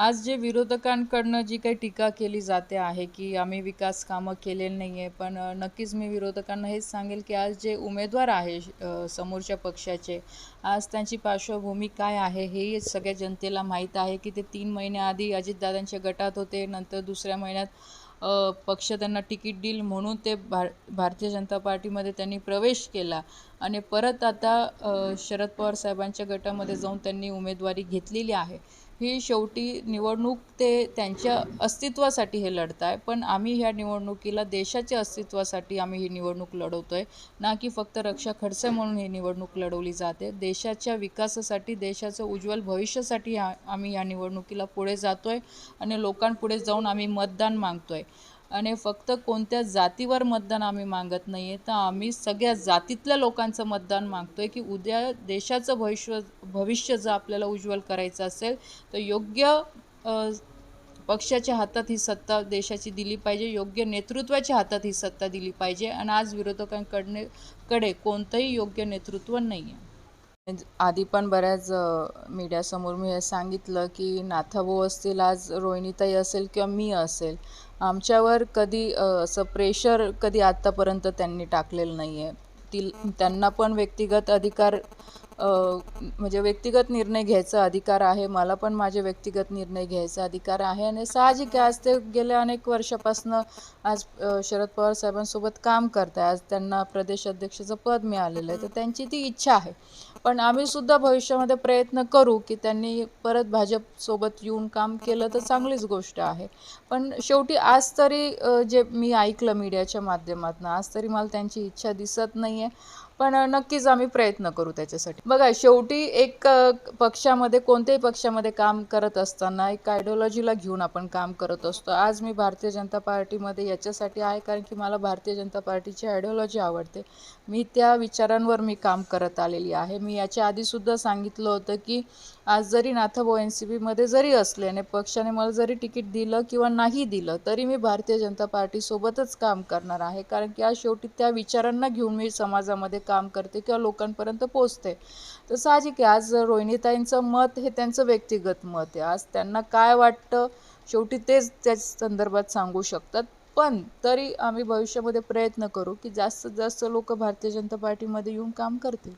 आज जे विरोधकांकडनं जी काही टीका केली जाते आहे की आम्ही विकास कामं केलेली नाही आहे पण नक्कीच मी विरोधकांना हेच सांगेल की आज जे उमेदवार आहे समोरच्या पक्षाचे आज त्यांची पार्श्वभूमी काय आहे हे सगळ्या जनतेला माहीत आहे की ते तीन महिन्याआधी अजितदादांच्या गटात होते नंतर दुसऱ्या महिन्यात पक्ष त्यांना तिकीट देईल म्हणून ते भार भारतीय जनता पार्टीमध्ये त्यांनी प्रवेश केला आणि परत आता शरद पवार साहेबांच्या गटामध्ये जाऊन त्यांनी उमेदवारी घेतलेली आहे. ही शेवटी निवडणूक ते त्यांच्या अस्तित्वासाठी हे लढत आहे पण आम्ही ह्या निवडणुकीला देशाच्या अस्तित्वासाठी आम्ही ही निवडणूक लढवतो आहे ना की फक्त रक्षा खर्च म्हणून ही निवडणूक लढवली जाते. देशाच्या विकासासाठी देशाचं उज्ज्वल भविष्यासाठी हा आम्ही या निवडणुकीला पुढे जातो आहे आणि लोकांपुढे जाऊन आम्ही मतदान मागतो आहे आणि फक्त कोणत्या जातीवर मतदान आम्ही मागत नाही आहे तर आम्ही सगळ्या जातीतल्या लोकांचं मतदान मागतो आहे की उद्या देशाचं भविष्य भविष्य जर आपल्याला उज्ज्वल करायचं असेल तर योग्य पक्षाच्या हातात ही सत्ता देशाची दिली पाहिजे योग्य नेतृत्वाच्या हातात ही सत्ता दिली पाहिजे आणि आज विरोधकांकडने कडे कोणतंही योग्य नेतृत्व नाही आहे म्हणजे आधी पण बऱ्याच मीडियासमोर मी हे सांगितलं की नाथाभाऊ असतील आज रोहिणीताई असेल किंवा मी असेल आमच्यावर कधी असं प्रेशर कधी आत्तापर्यंत त्यांनी टाकलेलं नाही आहे ती त्यांना पण व्यक्तिगत अधिकार म्हणजे व्यक्तिगत निर्णय घ्यायचा अधिकार आहे मला पण माझे व्यक्तिगत निर्णय घ्यायचा अधिकार आहे आणि साहजिक आहे. आज ते गेल्या अनेक वर्षापासनं आज शरद पवार साहेबांसोबत काम करत आहे आज त्यांना प्रदेश अध्यक्षाचं पद मिळालेलं आहे. तर त्यांची ती इच्छा आहे. पण आम्ही सुद्धा भविष्यामध्ये प्रयत्न करू की त्यांनी परत भाजपसोबत येऊन काम केलं तर चांगलीच गोष्ट आहे. पण शेवटी आज तरी जे मी ऐकलं मीडियाच्या माध्यमातून आज तरी मला त्यांची इच्छा दिसत नाही आहे पण नक्कीच आम्ही प्रयत्न करू त्याच्यासाठी. बघा शेवटी एक पक्षामध्ये कोणत्याही पक्षामध्ये काम करत असताना एक आयडिओलॉजीला घेऊन आपण काम करत असतो. आज मी भारतीय जनता पार्टीमध्ये याच्यासाठी आहे कारण की मला भारतीय जनता पार्टीची आयडिओलॉजी आवडते. मी त्या विचारांवर मी काम करत आलेली आहे. मी याच्या आधीसुद्धा सांगितलं होतं की आज जरी नाथाभाऊ एन सी बीमध्ये जरी असले आणि पक्षाने मला जरी तिकीट दिलं किंवा नाही दिलं तरी मी भारतीय जनता पार्टीसोबतच काम करणार आहे. कारण की आज शेवटी त्या विचारांना घेऊन मी समाजामध्ये काम करते किंवा लोकांपर्यंत पोचते तर साहजिक आहे आज रोहिणीताईंचं मत हे त्यांचं व्यक्तिगत मत आहे. आज त्यांना काय वाटतं शेवटी तेच त्या संदर्भात सांगू शकतात. पण तरी आम्ही भविष्यामध्ये प्रयत्न करू की जास्तीत जास्त लोक भारतीय जनता पार्टीमध्ये येऊन काम करतील.